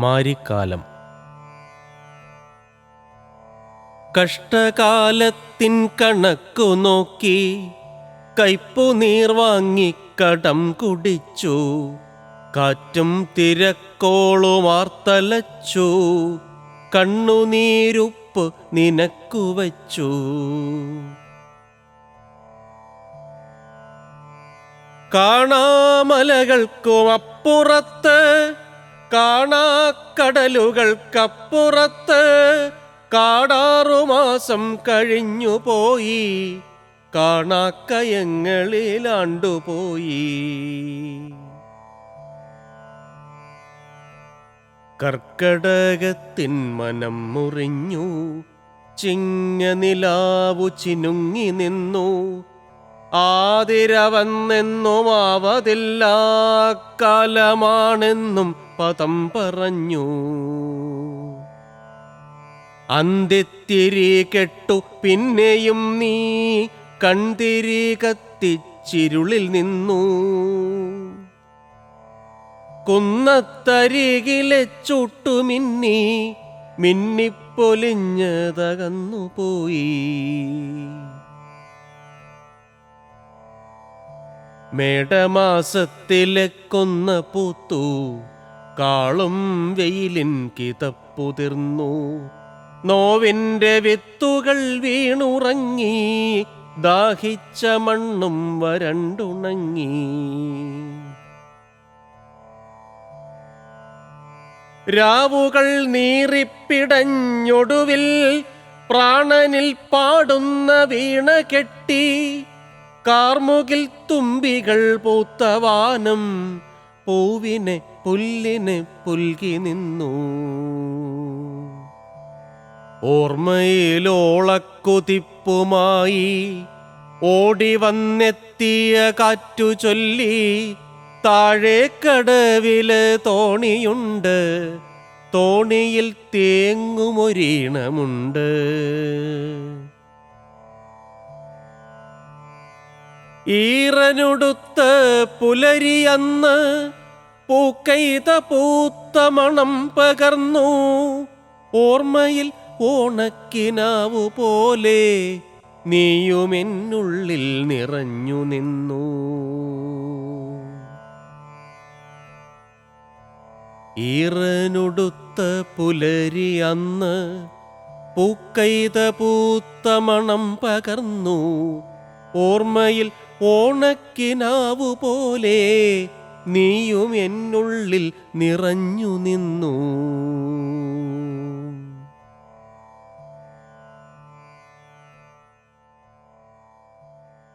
മാരിക്കാലം. കഷ്ടകാലത്തിൻ കണക്കു നോക്കി കയ്പു നീർ വാങ്ങി കടം കുടിച്ചു. കാറ്റും തിരക്കോളുമാർത്തലച്ചു കണ്ണുനീരുപ്പ് നിനക്കു വച്ചു. കാണാമലകൾക്കും അപ്പുറത്ത് കാണാക്കടലുകൾക്കപ്പുറത്ത് കാടാറുമാസം കഴിഞ്ഞു പോയി. കാണാക്കയങ്ങളിലാണ്ടുപോയി. കർക്കടകത്തിൻ മനം മുറിഞ്ഞു. ചിങ്ങ നിലാവു ചിനുങ്ങി നിന്നു. ആതിര വന്നെന്നും കാലമാണെന്നും പദം പറഞ്ഞു. അന്തിത്തിരി കെട്ടു പിന്നെയും നീ കൺതിരി കത്തിച്ചിരുളിൽ നിന്നു. കുന്നത്തരികിലെ ചുട്ടുമിന്നി മിന്നിപ്പൊലിഞ്ഞതകന്നു പോയി മേടമാസത്തിലെ കൊന്ന പൂത്തു. കാളും വെയിലിൻ കിതപ്പുതിർന്നു. നോവിന്റെ വിത്തുകൾ വീണുറങ്ങി. ദാഹിച്ച മണ്ണും വരണ്ടുണങ്ങി. രാവുകൾ നീറിപ്പിടഞ്ഞൊടുവിൽ പ്രാണനിൽ പാടുന്ന വീണ കെട്ടി. കാർമുകിൽ തുമ്പികൾ പൂത്തവാനം പൂവിനെ പുല്ലിനെ പുൽകി നിന്നു. ഓർമ്മയിലോളക്കുതിപ്പുമായി ഓടി വന്നെത്തിയ കാറ്റു ചൊല്ലി താഴെ കടവിൽ തോണിയുണ്ട്. തോണിയിൽ തേങ്ങുമൊരീണമുണ്ട്. ഈറനുടുത്ത് പുലരിയന്ന് പൂക്കൈത പൂത്ത മണം പകർന്നു. ഓർമ്മയിൽ ഓണക്കിനാവു പോലെ നീയുമെന്നുള്ളിൽ നിറഞ്ഞു നിന്നു. ഈറനുടുത്ത പുലരി അന്ന് പൂക്കൈത പൂത്ത മണം പകർന്നു. ഓർമ്മയിൽ ഓണക്കിനാവു പോലെ നീയും എന്നുള്ളിൽ നിറഞ്ഞു നിന്നു.